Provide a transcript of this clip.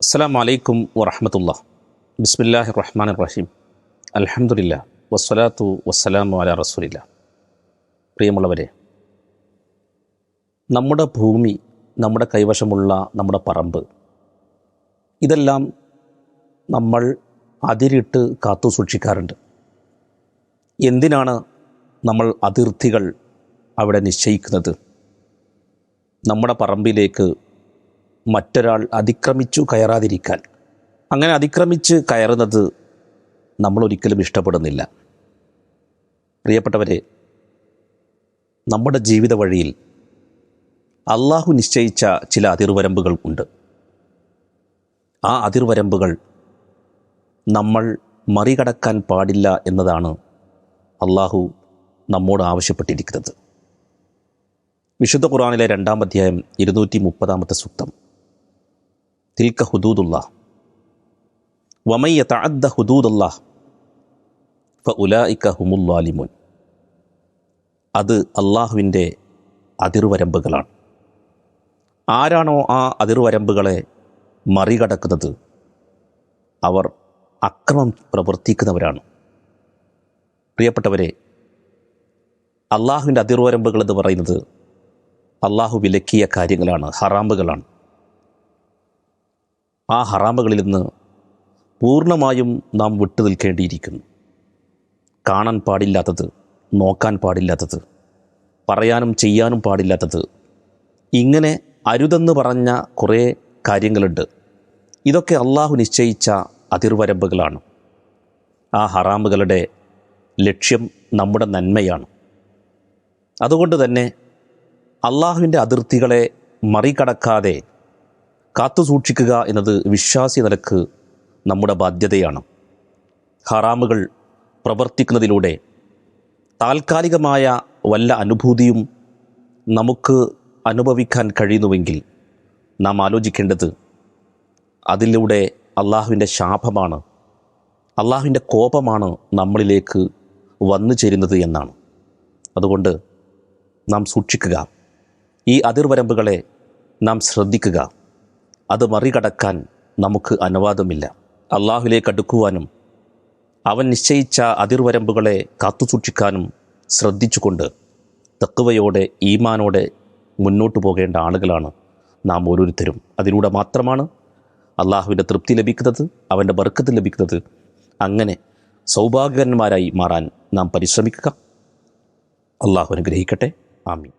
അസ്സാം വലൈക്കും വറഹമത്തുള്ള ബിസ്മില്ലാഹി റഹ്മാൻ റഹീം അലഹമുല്ല വസ്സലാത്തു വസ്സലാമു അല റസൂലില്ല പ്രിയമുള്ളവരെ നമ്മുടെ ഭൂമി നമ്മുടെ കൈവശമുള്ള നമ്മുടെ പറമ്പ് ഇതെല്ലാം നമ്മൾ അതിരിട്ട് കാത്തു സൂക്ഷിക്കാറുണ്ട്. എന്തിനാണ് നമ്മൾ അതിർത്തികൾ അവിടെ നിശ്ചയിക്കുന്നത്? നമ്മുടെ പറമ്പിലേക്ക് മറ്റൊരാൾ അതിക്രമിച്ചു കയറാതിരിക്കാൻ. അങ്ങനെ അതിക്രമിച്ച് കയറുന്നത് നമ്മൾ ഒരിക്കലും ഇഷ്ടപ്പെടുന്നില്ല. പ്രിയപ്പെട്ടവരെ നമ്മുടെ ജീവിത വഴിയിൽ അള്ളാഹു നിശ്ചയിച്ച ചില അതിർവരമ്പുകൾ ഉണ്ട്. ആ അതിർവരമ്പുകൾ നമ്മൾ മറികടക്കാൻ പാടില്ല എന്നതാണ് അള്ളാഹു നമ്മോട് ആവശ്യപ്പെട്ടിരിക്കുന്നത്. വിശുദ്ധ ഖുറാനിലെ രണ്ടാം അധ്യായം ഇരുന്നൂറ്റി മുപ്പതാമത്തെ സൂക്തം. തിൽക്ക ഹുദൂദുള്ള വമയ്യ തഅദ്ദ ഹുദൂദുള്ള ഫ ഉലായിക്ക ഹുമുല്ലാലിമുൻ. അത് അള്ളാഹുവിന്റെ അതിർവരമ്പുകളാണ്. ആരാണോ ആ അതിർവരമ്പുകളെ മറികടക്കുന്നത്? അവർ അക്രമം പ്രവർത്തിക്കുന്നവരാണ്. പ്രിയപ്പെട്ടവരെ അള്ളാഹുവിന്റെ അതിർവരമ്പുകൾ എന്ന് പറയുന്നത് അള്ളാഹു വിലക്കിയ കാര്യങ്ങളാണ് ഹറാമ്പുകളാണ് ആ ഹറാമുകളിൽ നിന്ന് പൂർണമായും നാം വിട്ടു നിൽക്കേണ്ടിയിരിക്കുന്നു. കാണാൻ പാടില്ലാത്തത് നോക്കാൻ പാടില്ലാത്തത് പറയാനും ചെയ്യാനും പാടില്ലാത്തത്. ഇങ്ങനെ അരുതെന്ന് പറഞ്ഞ കുറേ കാര്യങ്ങളുണ്ട്. ഇതൊക്കെ അള്ളാഹു നിശ്ചയിച്ച അതിർവരമ്പുകളാണ്. ആ ഹറാമുകളുടെ ലക്ഷ്യം നമ്മുടെ നന്മയാണ്. അതുകൊണ്ട് തന്നെ അള്ളാഹുവിന്റെ അതിർത്തികളെ മറികടക്കാതെ കാത്തു സൂക്ഷിക്കുക എന്നത് വിശ്വാസി നിലയ്ക്ക് നമ്മുടെ ബാധ്യതയാണ്. ഹറാമുകൾ പ്രവർത്തിക്കുന്നതിലൂടെ താൽക്കാലികമായ വല്ല അനുഭൂതിയും നമുക്ക് അനുഭവിക്കാൻ കഴിയുന്നുവെങ്കിൽ നാം ആലോചിക്കേണ്ടത് അതിലൂടെ അള്ളാഹുവിന്റെ ശാപമാണ് അള്ളാഹുവിന്റെ കോപമാണ് നമ്മളിലേക്ക് വന്നു ചേരുന്നത് എന്നാണ്. അതുകൊണ്ട് നാം സൂക്ഷിക്കുക. ഈ അതിർവരമ്പുകളെ നാം ശ്രദ്ധിക്കുക. അത് മറികടക്കാൻ നമുക്ക് അനുവാദമില്ല. അള്ളാഹുലേക്ക് അടുക്കുവാനും അവൻ നിശ്ചയിച്ച അതിർവരമ്പുകളെ കാത്തുസൂക്ഷിക്കാനും ശ്രദ്ധിച്ചുകൊണ്ട് തക്കുവയോടെ ഈമാനോടെ മുന്നോട്ടു പോകേണ്ട ആളുകളാണ് നാം ഓരോരുത്തരും. അതിലൂടെ മാത്രമാണ് അള്ളാഹുവിന്റെ തൃപ്തി ലഭിക്കുന്നത് അവന്റെ ബർക്കത്ത് ലഭിക്കുന്നത്. അങ്ങനെ സൗഭാഗ്യകന്മാരായി മാറാൻ നാം പരിശ്രമിക്കുക. അള്ളാഹു അനുഗ്രഹിക്കട്ടെ. ആമീൻ.